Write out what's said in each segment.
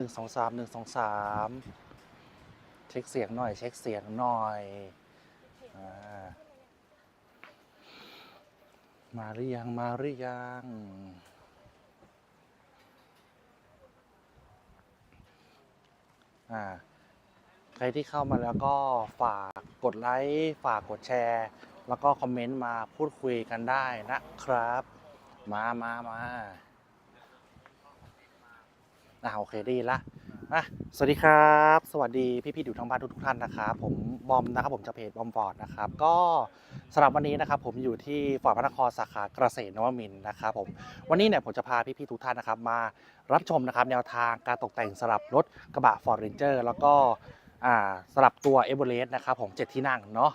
หนึ่งสองสามหนึ่งสองสามเช็คเสียงหน่อย เช็คเสียงหน่อยอมาหรือยังมาหรือยังอ่าใครที่เข้ามาแล้วก็ฝากกดไลค์ฝากกดแชร์ แล้วก็คอมเมนต์มาพูดคุยกันได้นะครับ มามามา อ่าโอเคได้ยินละอะสวัสดีครับ สวัสดีพี่ๆอยู่ทางบ้านทุกๆท่านนะครับผมบอมนะครับผมจากเพจบอมฟอร์ดนะครับก็สำหรับวันนี้นะครับผมอยู่ที่ฟอร์ดพระนครสาขาเกษตรนวมินทร์นะครับผมวันนี้เนี่ยผมจะพาพี่ๆทุกท่านนะครับมารับชมนะครับแนวทางการตกแต่งสำหรับรถกระบะ Ford Ranger แล้วก็อ่าสำหรับตัว e v e r e s t นะครับผม7ที่นั่งเนาะ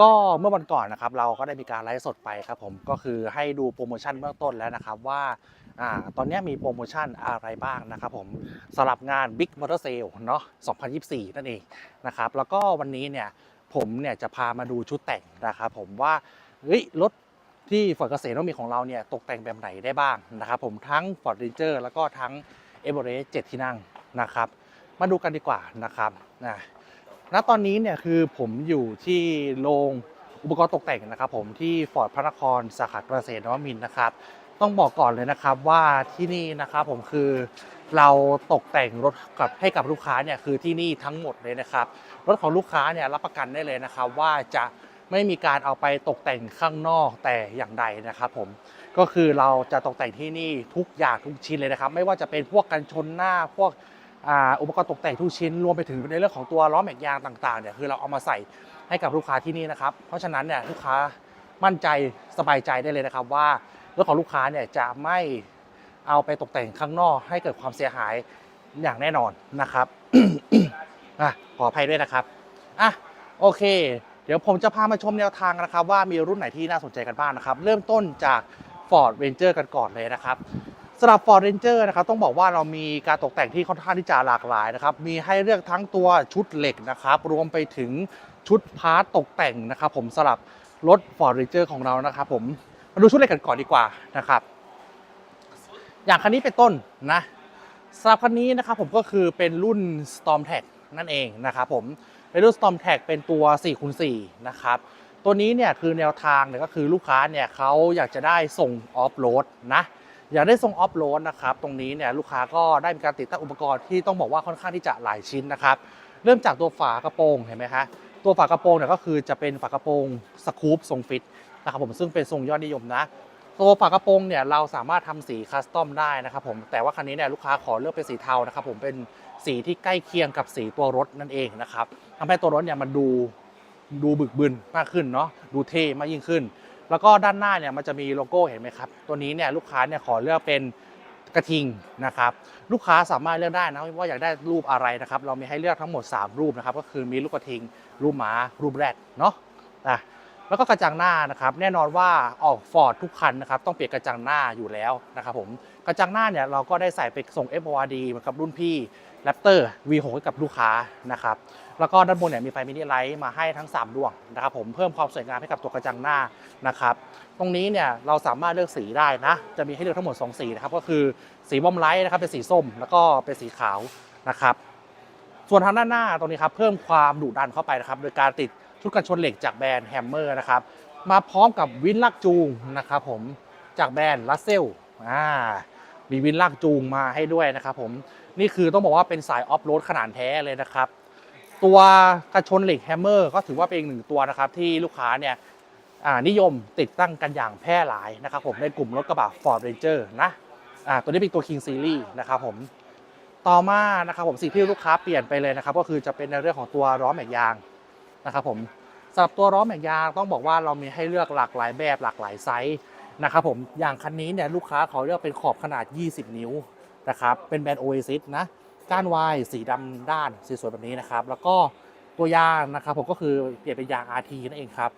ก็เมื่อวันก่อนนะครับเราก็ได้มีการไลฟ์สดไปครับผมก็คือให้ดูโปรโมชั่นเบื้องต้นแล้วนะครับว่า อ่าตอนนี้มีโปรโมชั่นอะไรบ้างนะครับผมสำหรับงาน Big Motor Sale เนาะ2024 นั่นเองนะครับแล้วก็วันนี้เนี่ยผมเนี่ยจะพามาดูชุดแต่งนะครับผมว่าเฮ้ยรถที่ Ford เกษตรต้องมีของเราเนี่ยตกแต่งแบบไหนได้บ้างนะครับผมทั้ง Ford Ranger แล้วก็ทั้ง e v e r e s t 7ที่นั่งนะครับมาดูกันดีกว่านะครับนะณตอนนี้เนี่ยคือผมอยู่ที่โรงอุปกรณ์ตกแต่งนะครับผมที่ Ford พระนครสาขาเกษตรนวมินนะครับ ต้องบอกก่อนเลยนะครับว่าที่นี่นะครับผมคือเราตกแต่งรถกับให้กับลูกค้าเนี่ยคือที่นี่ทั้งหมดเลยนะครับ รถของลูกค้าเนี่ยรับประกันได้เลยนะครับ ว่าจะไม่มีการเอาไปตกแต่งข้างนอกแต่อย่างใดนะครับผมก็คือเราจะตกแต่งที่นี่ทุกอย่างทุกชิ้นเลยนะครับ ไม่ว่าจะเป็นพวกกันชนหน้าพวกอุปกรณ์ตกแต่งทุกชิ้นรวมไปถึงในเรื่องของตัวล้อแม็กยางต่างๆเนี่ยคือเราเอามาใส่ให้กับลูกค้าที่นี่นะครับ เพราะฉะนั้นเนี่ยลูกค้ามั่นใจสบายใจได้เลยนะครับว่า รถของลูกค้าเนี่ยจะไม่เอาไปตกแต่งข้างนอกให้เกิดความเสียหายอย่างแน่นอนนะครับอะขออภัยด้วยนะครับอะโอเค เดี๋ยวผมจะพามาชมแนวทางนะครับ ว่ามีรุ่นไหนที่น่าสนใจกันบ้างนะครับ เริ่มต้นจาก Ford Ranger กันก่อนเลยนะครับสำหรับ Ford Ranger นะครับต้องบอกว่าเรามีการตกแต่งที่ค่อนข้างที่จะหลากหลายนะครับ มีให้เลือกทั้งตัวชุดเหล็กนะครับ รวมไปถึงชุดพาร์ตตกแต่งนะครับ ผมสำหรับรถ Ford Ranger ของเรานะครับ ผม ดูชุดเหล็กกันก่อนดีกว่านะครับ อย่างคันนี้เป็นต้นนะสำหรับคันนี้นะครับผมก็คือเป็นรุ่น Storm Tag นั่นเองนะครับผมเป็นรุ่น Storm Tag เป็นตัว4คูณ4นะครับ ตัวนี้เนี่ยคือแนวทางเนี่ยก็คือลูกค้าเนี่ยเขาอยากจะได้ส่งออฟโรดนะอยากได้ส่งออฟโรดนะครับ ตรงนี้เนี่ยลูกค้าก็ได้มีการติดตั้งอุปกรณ์ที่ต้องบอกว่าค่อนข้างที่จะหลายชิ้นนะครับ เริ่มจากตัวฝากระโปรงเห็นไหมคะตัวฝากระโปรงเนี่ยก็คือจะเป็นฝากระโปรงสกูปทรงฟิต นะครับผมซึ่งเป็นทรงยอดนิยมนะตัวฝากระโปรงเนี่ยเราสามารถทำสีคัสตอมได้นะครับผมแต่ว่าคันนี้เนี่ยลูกค้าขอเลือกเป็นสีเทานะครับผมเป็นสีที่ใกล้เคียงกับสีตัวรถนั่นเองนะครับทำให้ตัวรถเนี่ยมันดูดูบึกบึนมากขึ้นเนาะดูเท่มากยิ่งขึ้น แล้วก็ด้านหน้าเนี่ยมันจะมีโลโก้เห็นไหมครับตัวนี้เนี่ยลูกค้าเนี่ยขอเลือกเป็นกระทิงนะครับลูกค้าสามารถเลือกได้นะว่าอยากได้รูปอะไรนะครับเรามีให้เลือกทั้งหมด 3 รูปนะครับก็คือมีลูกกระทิงรูปหมารูปแรดเนาะอะ แล้วก็กระจังหน้านะครับแน่นอนว่าออกฟอร์ดทุกคันนะครับต้องเปลี่ยนกระจังหน้าอยู่แล้วนะครับผมกระจังหน้าเนี่ยเราก็ได้ใส่ไปส่ง f o r d เหมือนกับรุ่นพี่ Raptor V6 ให้กับลูกค้านะครับแล้วก็ด้านบนเนี่ยมีไฟมินิไลท์มาให้ทั้ง 3 ดวงนะครับผมเพิ่มความสวยงามให้กับตัวกระจังหน้านะครับตรงนี้เนี่ยเราสามารถเลือกสีได้นะจะมีให้เลือกทั้งหมด 2 สีนะครับก็คือสีบอมไลท์นะครับเป็นสีส้ม แล้วก็เป็นสีขาวนะครับส่วนทางด้านหน้าตรงนี้ครับเพิ่มความดุดันเข้าไปนะครับโดยการติด ชุดกันชนเหล็กจากแบรนด์แฮมเมอร์นะครับ มาพร้อมกับวินลักจูงนะครับผมจากแบรนด์ลัสเซลอ่ามีวินลักจูงมาให้ด้วยนะครับผมนี่คือต้องบอกว่าเป็นสายออฟโรดขนาดแท้เลยนะครับ ตัวกันชนเหล็กแฮมเมอร์ก็ถือว่าเป็นอีกหนึ่งตัวนะครับ ที่ลูกค้าเนี่ยนิยมติดตั้งกันอย่างแพร่หลายนะครับผมในกลุ่มรถกระบะ Ford Ranger นะตัวนี้เป็นตัว King Series นะครับผมต่อมานะครับผมสิ่งที่ลูกค้าเปลี่ยนไปเลยนะครับ ก็คือจะเป็นในเรื่องของตัวล้อแม็กยาง นะครับผมสำหรับตัวล้อแม็กยางต้องบอกว่าเรามีให้เลือกหลากหลายแบบหลากหลายไซส์นะครับผมอย่างคันนี้เนี่ยลูกค้าเขาเลือกเป็นขอบขนาด 20 นิ้วนะครับเป็นแบรนด์ Oasis นะก้านวายสีดำด้านสวยๆแบบนี้นะครับ แล้วก็ตัวยางนะครับผมก็คือเปลี่ยนเป็นยาง RT นั่นเองครับ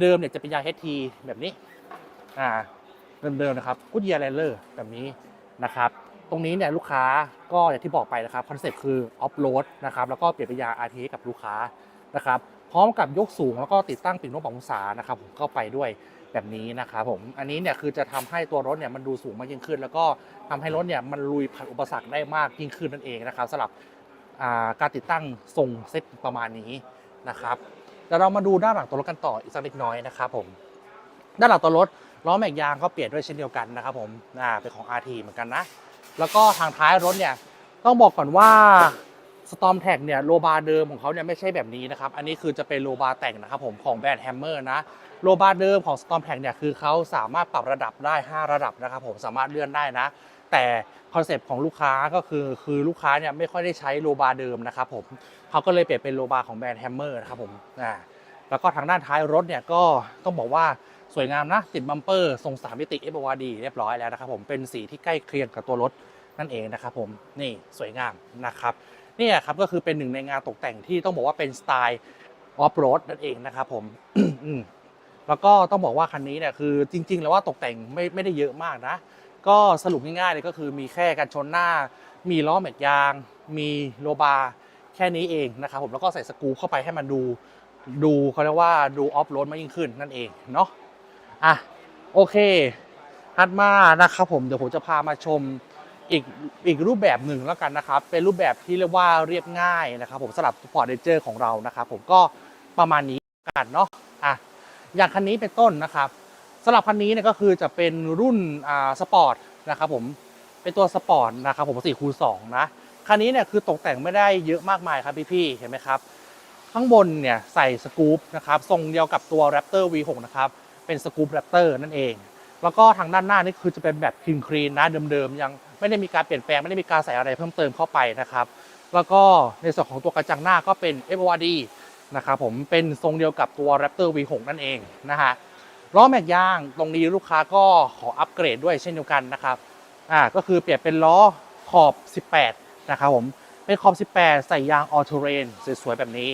เดิมๆเนี่ยจะเป็นยาง HT แบบนี้อ่าเดิมๆนะครับกุดเยียร์แลนเลอร์แบบนี้นะครับตรงนี้เนี่ยลูกค้าก็อย่างที่บอกไปนะครับคอนเซ็ปต์คือออฟโรดนะครับแล้วก็เปลี่ยนเป็นยาง RT กับลูกค้านะครับ พร้อมกับยกสูงแล้วก็ติดตั้งปิ่นกปรับองศานะครับผมเข้าไปด้วยแบบนี้นะครับผมอันนี้เนี่ยคือจะทำให้ตัวรถเนี่ยมันดูสูงมากยิ่งขึ้น แล้วก็ทำให้รถเนี่ยมันลุยผ่านอุปสรรคได้มากยิ่งขึ้นนั่นเองนะครับสำหรับการติดตั้งทรงเซตประมาณนี้นะครับเดี๋ยวเรามาดูด้านหลังตัวรถกันต่ออีกสักเล็กน้อยนะครับผมด้านหลังตัวรถล้อแม็กยางก็เปลี่ยนด้วยเช่นเดียวกันนะครับผมเป็นของ RT เหมือนกันนะ แล้วก็ทางท้ายรถเนี่ยต้องบอกก่อนว่า Storm t a g เนี่ยโลบาร์เดิมของเขาเนี่ยไม่ใช่แบบนี้นะครับ อันนี้คือจะเป็นโลบาร์แต่งนะครับผมของแบรนด์แฮมเมอร์นะ โลบาร์เดิมของ Storm t a g เนี่ยคือเขาสามารถปรับระดับได้ 5 ระดับนะครับผมสามารถเลื่อนได้นะ แต่คอนเซปต์ของลูกค้าก็คือคือลูกค้าเนี่ยไม่ค่อยได้ใช้โลบาร์เดิมนะครับผมเขาก็เลยเปลี่ยนเป็นโลบาร์ของแบรนด์แฮมเมอร์นะครับผมอ่าแล้วก็ทางด้านท้ายรถเนี่ยก็ต้องบอกว่าสวยงามนะติดบัมเปอร์ทรงสามมิติ f อ d เรียบร้อยแล้วนะครับผมเป็นสีที่ใกล้เคียงกับตัวรถนั่นเองนะครับผมนี่สวยงามนะครับ เนี่ยครับก็คือเป็นหนึ่งในงานตกแต่งที่ต้องบอกว่าเป็นสไตล์ออฟโรดนั่นเองนะครับผมแล้วก็ต้องบอกว่าคันนี้เนี่ยคือจริง ๆ แล้วว่าตกแต่งไม่ไม่ได้เยอะมากนะ ก็สรุปง่ายๆเลยก็คือมีแค่กันชนหน้า มีล้อแม็กยาง มีโลบาร์แค่นี้เองนะครับผมแล้วก็ใส่สกูเข้าไปให้มันดูดูเขาเรียกว่าดูออฟโรดมากยิ่งขึ้นนั่นเองเนาะอะโอเคถัดมานะครับผมเดี๋ยวผมจะพามาชม อีกอีกรูปแบบหนึ่งแล้วกันนะครับเป็นรูปแบบที่เรียกว่าเรียบง่ายนะครับผมสำหรับฟอร์ดเรนเจอร์ของเรานะครับผมก็ประมาณนี้กันเนาะอะอย่างคันนี้เป็นต้นนะครับสำหรับคันนี้เนี่ยก็คือจะเป็นรุ่นอ่าสปอร์ตนะครับผมเป็นตัวสปอร์ตนะครับผม4คูณ2นะคันนี้เนี่ยคือตกแต่งไม่ได้เยอะมากมายครับพี่ๆเห็นไหมครับข้างบนเนี่ยใส่สกู๊ปนะครับทรงเดียวกับตัว Raptor V6 นะครับเป็นสกู๊ป Raptor นั่นเอง แล้วก็ทางด้านหน้านี่คือจะเป็นแบบคลีนคลีนนะเดิมๆยัง ไม่ได้มีการเปลี่ยนแปลงไม่ได้มีการใส่อะไรเพิ่มเติมเข้าไปนะครับ แล้วก็ในส่วนของตัวกระจังหน้าก็เป็น FORD นะครับผมเป็นทรงเดียวกับตัว Raptor V6 นั่นเองนะฮะล้อแม็กยางตรงนี้ลูกค้าก็ขออัปเกรดด้วยเช่นเดียวกันนะครับอ่าก็คือเปลี่ยนเป็นล้อขอบ 18 นะครับผมเป็นขอบ 18 ใส่ยางออ t เรนสวยๆ แบบนี้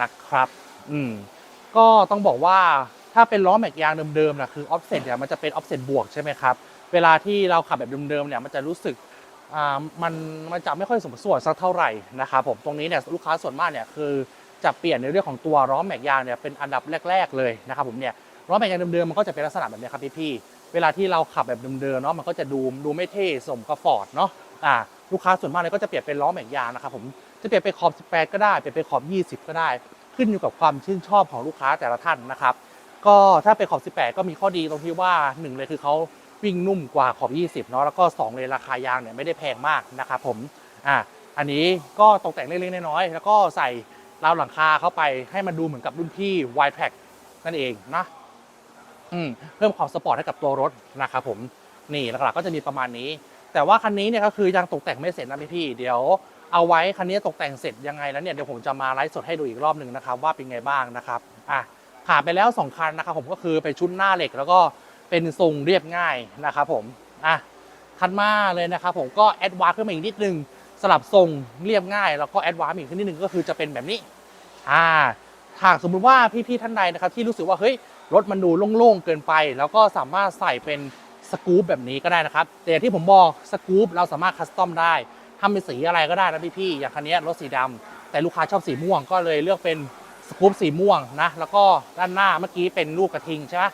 นะครับอืมก็ต้องบอกว่าถ้าเป็นล้อแม็กยางเดิมๆนะคือออฟเซ็ตเนี่ยมันจะเป็นออฟเซ็ตบวกใช่ไหมครับ เวลาที่เราขับแบบเดิมๆเนี่ยมันจะรู้สึกมันมันจะไม่ค่อยสมส่วนสักเท่าไหร่นะครับผมตรงนี้เนี่ยลูกค้าส่วนมากเนี่ยคือจะเปลี่ยนในเรื่องของตัวล้อแม็กยางเนี่ยเป็นอันดับแรก ๆเลยนะครับผมเนี่ยล้อแม็กยางเดิมๆมันก็จะเป็นลักษณะแบบนี้ครับพี่ๆเวลาที่เราขับแบบเดิมๆเนาะมันก็จะดูดูไม่เท่สมกับฟอร์ดเนาะอ่าลูกค้าส่วนมากเลยก็จะเปลี่ยนเป็นล้อแม็กยางนะครับผมจะเปลี่ยนเป็นขอบ 18 ก็ได้เปลี่ยนเป็นขอบ 20 ก็ได้ ขึ้นอยู่กับความชื่นชอบของลูกค้าแต่ละท่านนะครับก็ถ้าเป็นขอบ 18 ก็มีข้อดีตรงที่ว่าหนึ่งเลยคือเขา วิ่งนุ่มกว่าขอบ 20 เนาะแล้วก็ 2 เลยราคายางเนี่ยไม่ได้แพงมากนะครับผมอะอันนี้ก็ตกแต่งเล็กๆน้อยๆแล้วก็ใส่ราวหลังคาเข้าไปให้มันดูเหมือนกับรุ่นพี่ y t r a c นั่นเองนะอืมเพิ่มความสปอร์ตให้กับตัวรถนะครับผมนี่หลักๆก็จะมีประมาณนี้ แต่ว่าคันนี้เนี่ยก็คือยังตกแต่งไม่เสร็จนะพี่ๆเดี๋ยวเอาไว้คันนี้ตกแต่งเสร็จยังไงแล้วเนี่ยเดี๋ยวผมจะมาไลฟ์สดให้ดูอีกรอบหนึ่งนะครับว่าเป็นไงบ้างนะครับอะผ่านไปแล้ว 2 คันนะครับผมก็คือเป็นชุดหน้าเหล็กแล้วก็ เป็นทรงเรียบง่ายนะครับผมอะคันมาเลยนะครับผมก็แอดวานซ์ขึ้นมาอีกนิดนึงสลับทรงเรียบง่าย แล้วก็แอดวานซ์อีกนิดนึงก็คือจะเป็นแบบนี้อ่าหากสมมุติว่าพี่ๆท่านใดนะครับที่รู้สึกว่าเฮ้ยรถมันดูโล่งๆเกินไป แล้วก็สามารถใส่เป็นสกู๊ปแบบนี้ก็ได้นะครับ แต่อย่างที่ผมบอกสกู๊ปเราสามารถคัสตอมได้ทำเป็นสีอะไรก็ได้นะพี่ๆอย่างคันนี้รถสีดำแต่ลูกค้าชอบสีม่วงก็เลยเลือกเป็นสกู๊ปสีม่วงนะแล้วก็ด้านหน้าเมื่อกี้เป็นลูกกระทิงใช่ไหม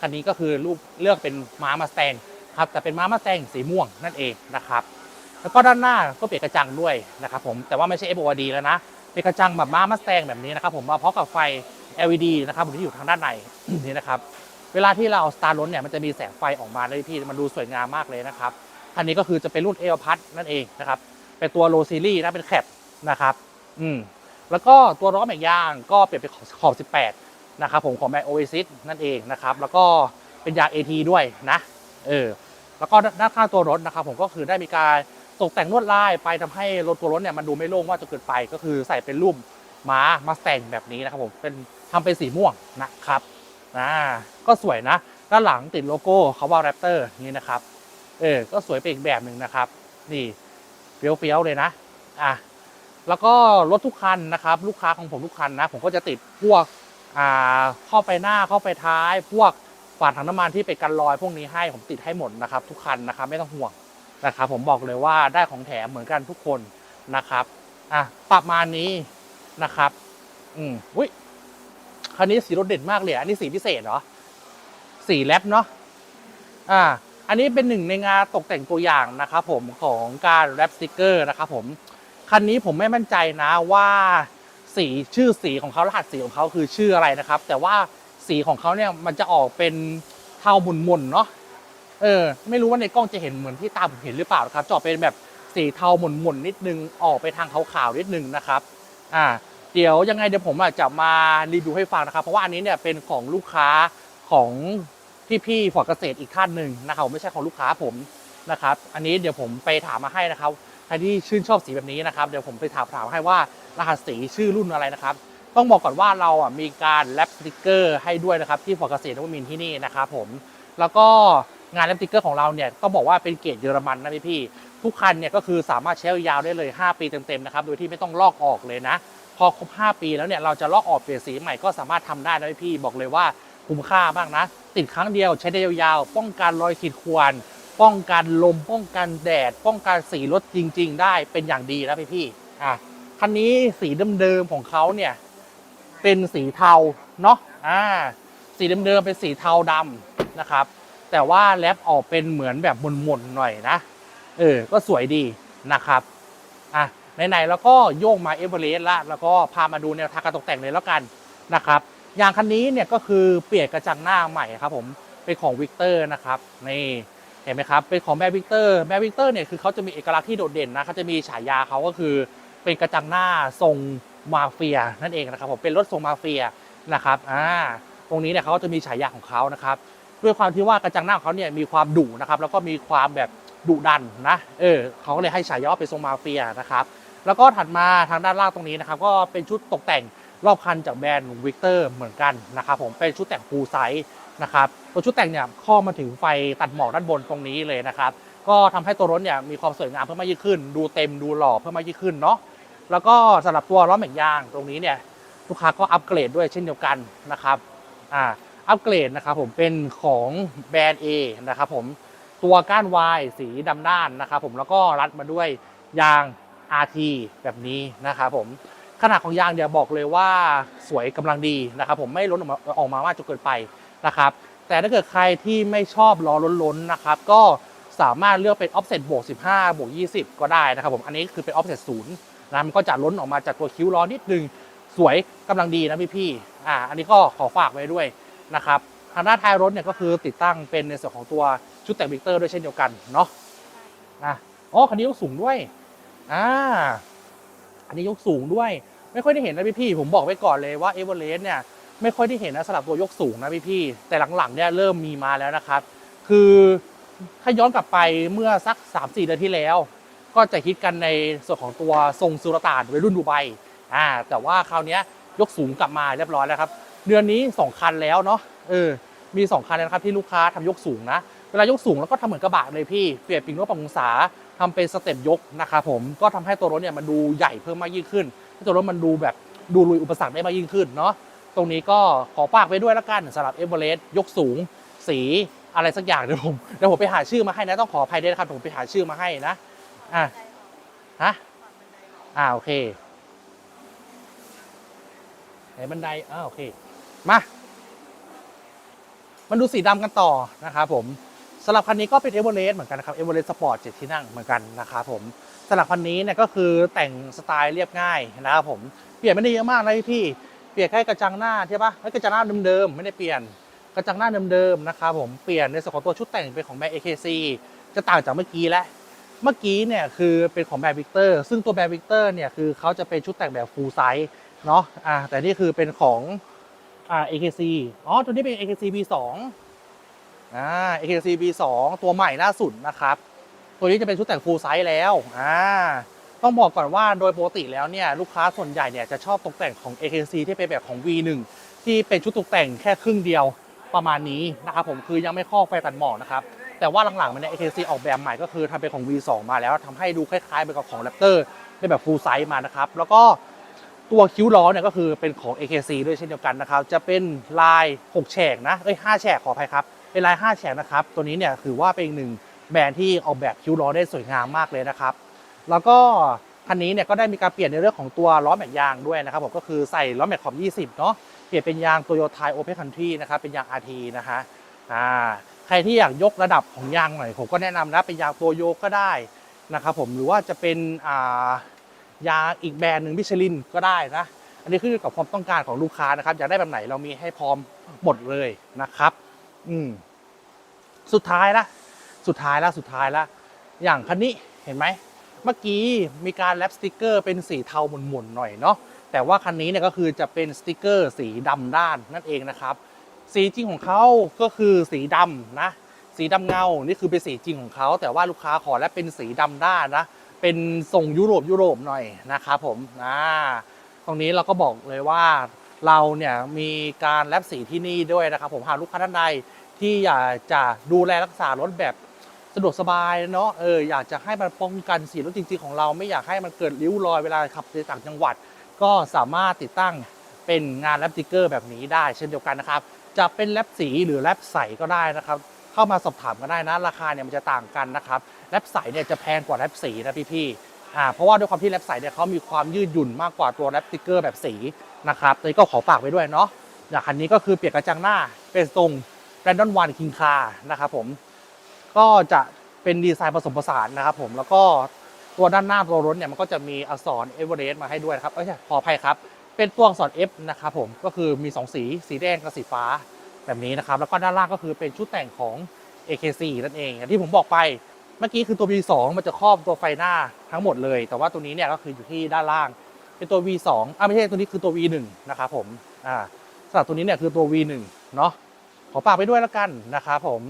คันนี้ก็คือลูกเลือกเป็นม้ามาสแตงครับแต่เป็นม้ามาสแตงสีม่วงนั่นเองนะครับแล้วก็ด้านหน้าก็เปลี่ยนกระจังด้วยนะครับผมแต่ว่าไม่ใช่ FOD แล้วนะเป็นกระจังแบบม้ามาสแตงแบบนี้นะครับผมมาพร้อมกับไฟ LED นะครับผมที่อยู่ทางด้านในนี่นะครับเวลาที่เราเอาสตาร์รถเนี่ยมันจะมีแสงไฟออกมาเลยพี่มันดูสวยงามมากเลยนะครับคันนี้ก็คือจะเป็นรุ่นเอลพัทนั่นเองนะครับเป็นตัวโลซีรีส์นะเป็นแคปนะครับอืมแล้วก็ตัวล้อแม็กยางก็เปลี่ยนเป็นขอบ 18 นะครับผมของแบรนด์โอเอซิสนั่นเองนะครับ แล้วก็เป็นยาง AT ด้วยนะเออแล้วก็ด้านข้างตัวรถนะครับ ผมก็คือได้มีการตกแต่งลวดลายไปทำให้รถตัวรถเนี่ยมันดูไม่โล่งว่าจะเกินไปก็คือใส่เป็นรูปม้ามาแต่งแบบนี้นะครับผมเป็นทำเป็นสีม่วงนะครับอ่าก็สวยนะ ด้านหลังติดโลโก้เขาว่าแรปเตอร์นี่นะครับเออก็สวยไปอีกแบบหนึ่งนะครับ นี่เฟี้ยวๆเลยนะอะแล้วก็รถทุกคันนะครับ ลูกค้าของผมทุกคันนะ ผมก็จะติดพวก เข้าไปหน้าเข้าไปท้าย พวกฝาถังน้ำมันที่เป็นกันรอยพวกนี้ให้ผมติดให้หมดนะครับ ทุกคันนะครับไม่ต้องห่วงนะครับ ผมบอกเลยว่าได้ของแถมเหมือนกันทุกคนนะครับอะประมาณนี้นะครับ อืมอุ้ยคันนี้สีรถเด่นมากเลยอันนี้สีพิเศษเหรอสีสีแรปเนาะอ่า อันนี้เป็นหนึ่งในงานตกแต่งตัวอย่างนะครับ ผมของการแรปสติกเกอร์นะครับ ผมคันนี้ผมไม่มั่นใจนะว่า สีชื่อสีของเขารหัสสีของเขาคือชื่ออะไรนะครับ แต่ว่าสีของเขาเนี่ยมันจะออกเป็นเทาหมุนๆเนาะเออไม่รู้ว่าในกล้องจะเห็นเหมือนที่ตาผมเห็นหรือเปล่าครับจะอเป็นแบบสีเทาหมุนๆนิดนึงออกไปทางขาวๆนิดนึงนะครับอ่าเดี๋ยวยังไงเดี๋ยวผมอาจจะมารีวิวให้ฟังนะครับ เพราะว่าอันนี้เนี่ยเป็นของลูกค้าของพี่ๆฟอเกษตรอีกท่านหนึ่งนะครับไม่ใช่ของลูกค้าผมนะครับ อันนี้เดี๋ยวผมไปถามมาให้นะครับ ครที่ชื่นชอบสีแบบนี้นะครับเดี๋ยวผมไปถามถามให้ว่ารหัสสีชื่อรุ่นอะไรนะครับ ต้องบอกก่อนว่าเราอะมีการแรปสติกเกอร์ให้ด้วยนะครับที่ฟอร์เกษตรนวมินที่นี่นะครับผมแล้วก็งานแรปสติกเกอร์ของเราเนี่ยต้องบอกว่าเป็นเกรดเยอรมันนะพี่ๆทุกคันเนี่ยก็คือสามารถใช้ยาวได้เลย 5 ปีเต็มๆนะครับโดยที่ไม่ต้องลอกออกเลยนะ พอครบ 5 ปีแล้วเนี่ยเราจะลอกออกเปลี่ยนสีใหม่ก็สามารถทำได้นะพี่บอกเลยว่าคุ้มค่ามากนะ ติดครั้งเดียวใช้ได้ยาวๆป้องกันรอยขีดข่วน ป้องกันลมป้องกันแดด ป้องกันสีรถจริง ๆ ได้เป็นอย่างดีนะพี่ๆอะคันนี้สีเดิมๆของเขาเนี่ยเป็นสีเทาเนาะอ่าสีเดิมๆเป็นสีเทาดำนะครับ แต่ว่าแรปออกเป็นเหมือนแบบมนๆหน่อยนะเออก็สวยดีนะครับอะไหนๆแล้วก็โยกมาเอเวอเรสต์ละแล้วก็พามาดูแนวทางการตกแต่งเลยแล้วกันนะครับยางคันนี้เนี่ยก็คือเปลี่ยนกระจังหน้าใหม่ครับผมเป็นของวิกเตอร์นะครับนี่ เห็นไหมครับเป็นของแบร์วิกเตอร์แบร์วิกเตอร์เนี่ยคือเขาจะมีเอกลักษณ์ที่โดดเด่นนะเขาจะมีฉายาเขาก็คือเป็นกระจังหน้าทรงมาเฟียนั่นเองนะครับผมเป็นรถทรงมาเฟียนะครับอ่าตรงนี้เนี่ยเขาก็จะมีฉายาของเขานะครับด้วยความที่ว่ากระจังหน้าของเขาเนี่ยมีความดุนะครับแล้วก็มีความแบบดุดันนะเออเขาก็เลยให้ฉายาว่าเป็นทรงมาเฟียนะครับแล้วก็ถัดมาทางด้านล่างตรงนี้นะครับก็เป็นชุดตกแต่งรอบคันจากแบรนด์วิกเตอร์เหมือนกันนะครับผมเป็นชุดแต่งฟูลไซส์ นะครับตัวชุดแต่งเนี่ยข้อมาถึงไฟตัดหมอกด้านบนตรงนี้เลยนะครับก็ทำให้ตัวรถเนี่ยมีความสวยงามเพิ่มมากยิ่งขึ้น ดูเต็มดูหล่อเพิ่มมากยิ่งขึ้นเนาะแล้วก็สำหรับตัวล้อแม็กยางตรงนี้เนี่ยลูกค้าก็อัปเกรดด้วยเช่นเดียวกันนะครับอ่าอัปเกรดนะครับผมเป็นของแบรนด์ A นะครับผมตัวก้านวายสีดำด้านนะครับผมแล้วก็รัดมาด้วยยาง RT แบบนี้นะครับผมขนาดของยางเดี๋ยวบอกเลยว่าสวยกำลังดีนะครับผมไม่ล้นออกมาออกมามากจนเกินไป นะครับ แต่ถ้าเกิดใครที่ไม่ชอบล้อล้นๆนะครับ ก็สามารถเลือกเป็น offset บวก15 บวก 20 ก็ได้นะครับผมอันนี้คือเป็น offset 0นย์นะมันก็จะล้นออกมาจากตัวคิ้วล้อนิดนึงสวยกำลังดีนะพี่พี่อ่าอันนี้ก็ขอฝากไว้ด้วยนะครับทางด้านท้ายรถเนี่ยก็คือติดตั้งเป็นในส่วนของตัวชุดแต่งวิกเตอร์ด้วยเช่นเดียวกันเนาะอะอ๋อคันนี้ยกสูงด้วยอ่าอันนี้ยกสูงด้วย ไม่ค่อยได้เห็นนะพี่พี่ผมบอกไว้ก่อนเลยว่าเอเวอเรสต์เนี่ย ไม่ค่อยได้เห็นนะสำหรับตัวยกสูงนะพี่พี่แต่หลังๆเนี่ยเริ่มมีมาแล้วนะครับ คือถ้าย้อนกลับไปเมื่อสัก 3-4 เดือนที่แล้ว ก็จะคิดกันในส่วนของตัวทรงสุรต่านวัยรุ่นดูไบอ่าแต่ว่าคราวนี้ยกสูงกลับมาเรียบร้อยแล้วครับ เดือนนี้ 2 คันแล้วเนาะเออมี 2 คันแล้วนะครับที่ลูกค้าทำยกสูงนะ เวลายกสูงแล้วก็ทำเหมือนกระบะเลยพี่ เปลี่ยนปิงรถปรับองศาทำเป็นสเต็ปยกนะครับผมก็ทำให้ตัวรถเนี่ยมันดูใหญ่เพิ่มมากยิ่งขึ้นให้ตัวรถมันดูแบบดูลุยอุปสรรคได้มากยิ่งขึ้นเนาะ ตรงนี้ก็ขอฝากไว้ด้วยละกันสำหรับเอเวอเรสต์ยกสูง สีอะไรสักอย่างเดี๋ยวผมเดี๋ยวผมไปหาชื่อมาให้นะต้องขออภัยด้วยนะครับผมไปหาชื่อมาให้นะอะฮะอ่าโอเคไหนบันไดอ่าโอเคมามันดูสีดำกันต่อนะครับผมสำหรับคันนี้ก็เป็นเอเวอเรสต์เหมือนกันนะครับเอเวอเรสต์สปอร์ตเจ็ดที่นั่งเหมือนกันนะครับผมสำหรับคันนี้เนี่ยก็คือแต่งสไตล์เรียบง่ายนะครับผมเปลี่ยนไม่ได้เยอะมากนะพี่ เปลี่ยนแค่กระจังหน้าใช่ปะไม่กระจังหน้าเดิมๆไม่ได้เปลี่ยนกระจังหน้าเดิมๆนะครับผมเปลี่ยนในส่วนของตัวชุดแต่งเป็นของแบรนด์ AKC จะต่างจากเมื่อกี้แล้วเมื่อกี้เนี่ยคือเป็นของแบรนด์วิกเตอร์ซึ่งตัวแบรนด์วิกเตอร์เนี่ยคือเขาจะเป็นชุดแต่งแบบฟูลไซส์เนาะอ่าแต่นี่คือเป็นของอ่า AKC อ๋อตัวนี้เป็น AKC B2 อ่า AKC B2 ตัวใหม่ล่าสุดนะครับ ตัวนี้จะเป็นชุดแต่งฟูลไซส์แล้วอ่า ต้องบอกก่อนว่าโดยปกติแล้วเนี่ยลูกค้าส่วนใหญ่เนี่ยจะชอบตกแต่งของ AKC ที่เป็นแบบของ V1 ที่เป็นชุดตกแต่งแค่ครึ่งเดียวประมาณนี้นะครับผมคือยังไม่ข้อไฟตัดหมอกนะครับแต่ว่าหลังๆมันเนี่ย AKC ออกแบบใหม่ก็คือทำเป็นของ V2 มาแล้วทำให้ดูคล้ายๆเป็นกับของ Raptor เป็นแบบฟูลไซส์มานะครับแล้วก็ตัวคิ้วล้อเนี่ยก็คือเป็นของ AKC ด้วยเช่นเดียวกันนะครับจะเป็นลาย 6 แฉกนะเอ้ย5แฉกขออภัยครับเป็นลาย 5 แฉกนะครับตัวนี้เนี่ยถือว่าเป็นหนึ่งแบรนด์ที่ออกแบบคิ้วล้อได้สวยงามมากเลยนะครับ แล้วก็คันนี้เนี่ยก็ได้มีการเปลี่ยนในเรื่องของตัวล้อแม็กยางด้วยนะครับผมก็คือใส่ล้อแม็กขอบ 20 เนาะเปลี่ยนเป็นยางโตโยต้าโอเพนคันทรีนะครับเป็นยาง RT นะฮะอ่าใครที่อยากยกระดับของยางหน่อยผมก็แนะนำนะเป็นยางโตโยกก็ได้นะครับผมหรือว่าจะเป็นอ่ายางอีกแบรนด์หนึ่งมิชลินก็ได้นะอันนี้ขึ้นอยู่กับความต้องการของลูกค้านะครับอยากได้แบบไหนเรามีให้พร้อมหมดเลยนะครับ อืมสุดท้ายละสุดท้ายละสุดท้ายละอย่างคันนี้เห็นไหม เมื่อกี้มีการแรปสติกเกอร์เป็นสีเทาหม่นๆหน่อยเนาะแต่ว่าคันนี้เนี่ยก็คือจะเป็นสติกเกอร์สีดำด้านนั่นเองนะครับ สีจริงของเขาก็คือสีดำนะ สีดำเงา นี่คือเป็นสีจริงของเขา แต่ว่าลูกค้าขอและเป็นสีดำด้านนะ เป็นทรงยุโรปยุโรปหน่อยนะครับผมอ่าตรงนี้เราก็บอกเลยว่าเราเนี่ยมีการแลบสีที่นี่ด้วยนะครับ ผมหากลูกค้าท่านใดที่อยากจะดูแลรักษารถแบบ สะดวกสบายเนาะเอออยากจะให้มันป้องกันสีรถจริงๆของเราไม่อยากให้มันเกิดริ้วรอยเวลาขับไปต่างจังหวัด ก็สามารถติดตั้งเป็นงานแรปติกเกอร์แบบนี้ได้ เช่นเดียวกันนะครับ จะเป็นแรปสีหรือแรปใสก็ได้นะครับ เข้ามาสอบถามกันได้นะราคาเนี่ยมันจะต่างกันนะครับแรปใสเนี่ยจะแพงกว่าแรปสีนะพี่ๆอ่าเพราะว่าด้วยความที่แรปใสเนี่ยเขามีความยืดหยุ่นมากกว่าตัวแรปติกเกอร์แบบสีนะครับตัวนี้ก็ขอฝากไว้ด้วยเนาะอย่างคันนี้ก็คือเปลี่ยนกระจังหน้าเป็นทรงแรนดอนวันคิงคานะครับผม ก็จะเป็นดีไซน์ผสมผสานนะครับผมแล้วก็ตัวด้านหน้าตัวรถเนี่ยมันก็จะมีอักษรเอเวอเรสต์มาให้ด้วยครับเอ้ยขออภัยครับ เป็นตัวอักษร F นะครับผมก็คือมี 2 สีสีแดงกับสีฟ้าแบบนี้นะครับแล้วก็ด้านล่างก็คือเป็นชุดแต่งของ AKC นั่นเองอย่างที่ผมบอกไปเมื่อกี้คือตัว V2 มันจะครอบตัวไฟหน้าทั้งหมดเลย แต่ว่าตัวนี้เนี่ยก็คืออยู่ที่ด้านล่าง เป็นตัว V2 อ่าไม่ใช่ตัวนี้คือตัว V1 นะครับผมอ่าสำหรับตัวนี้เนี่ยคือตัว V1 เนาะขอฝากไปด้วยแล้วกันนะครับผม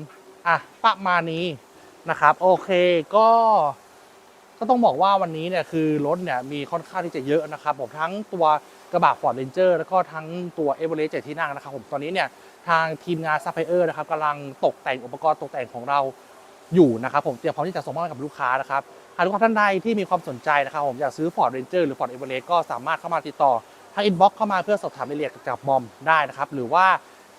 อะประมาณนี้นะครับ โอเคก็ก็ต้องบอกว่าวันนี้เนี่ยคือรถเนี่ยมีค่อนข้างที่จะเยอะนะครับผมทั้งตัวกระบะ Ford Ranger แล้วก็ทั้งตัว e v e r e s t 7ที่นั่งนะครับผมตอนนี้เนี่ยทางทีมงานซัพพลายเออร์นะครับกำลังตกแต่งอุปกรณ์ตกแต่งของเราอยู่นะครับผมเตรียมพร้อมที่จะส่งมอบให้กับลูกค้านะครับหากลูกค้าท่านใดที่มีความสนใจนะครับผมอยากซื้อ Ford Ranger หรือ Ford Everest ก็สามารถเข้ามาติดต่อทางอินบ็อกซ์เข้ามาเพื่อสอบถามรายละเอียดกับบอมได้นะครับหรือว่า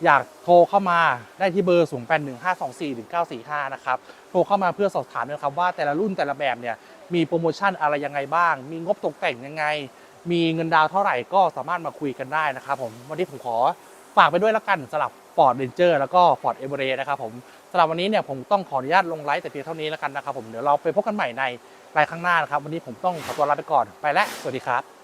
อยากโทรเข้ามาได้ที่เบอร์ 0 8 1 5 2 4 1 9 4 5 นะครับ โทรเข้ามาเพื่อสอบถามนะครับว่าแต่ละรุ่นแต่ละแบบเนี่ยมีโปรโมชั่นอะไรยังไงบ้าง มีงบตกแต่งยังไง มีเงินดาวเท่าไหร่ก็สามารถมาคุยกันได้นะครับผม วันนี้ผมขอฝากไปด้วยแล้วกันสำหรับ Ford Ranger แล้วก็ Ford Everest นะครับผมสำหรับวันนี้เนี่ยผมต้องขออนุญาตลงไลฟ์แต่เพียงเท่านี้แล้วกันนะครับผม เดี๋ยวเราไปพบกันใหม่ในรายข้างหน้านะครับ วันนี้ผมต้องขอตัวลาไปก่อน ไปแล้ว สวัสดีครับ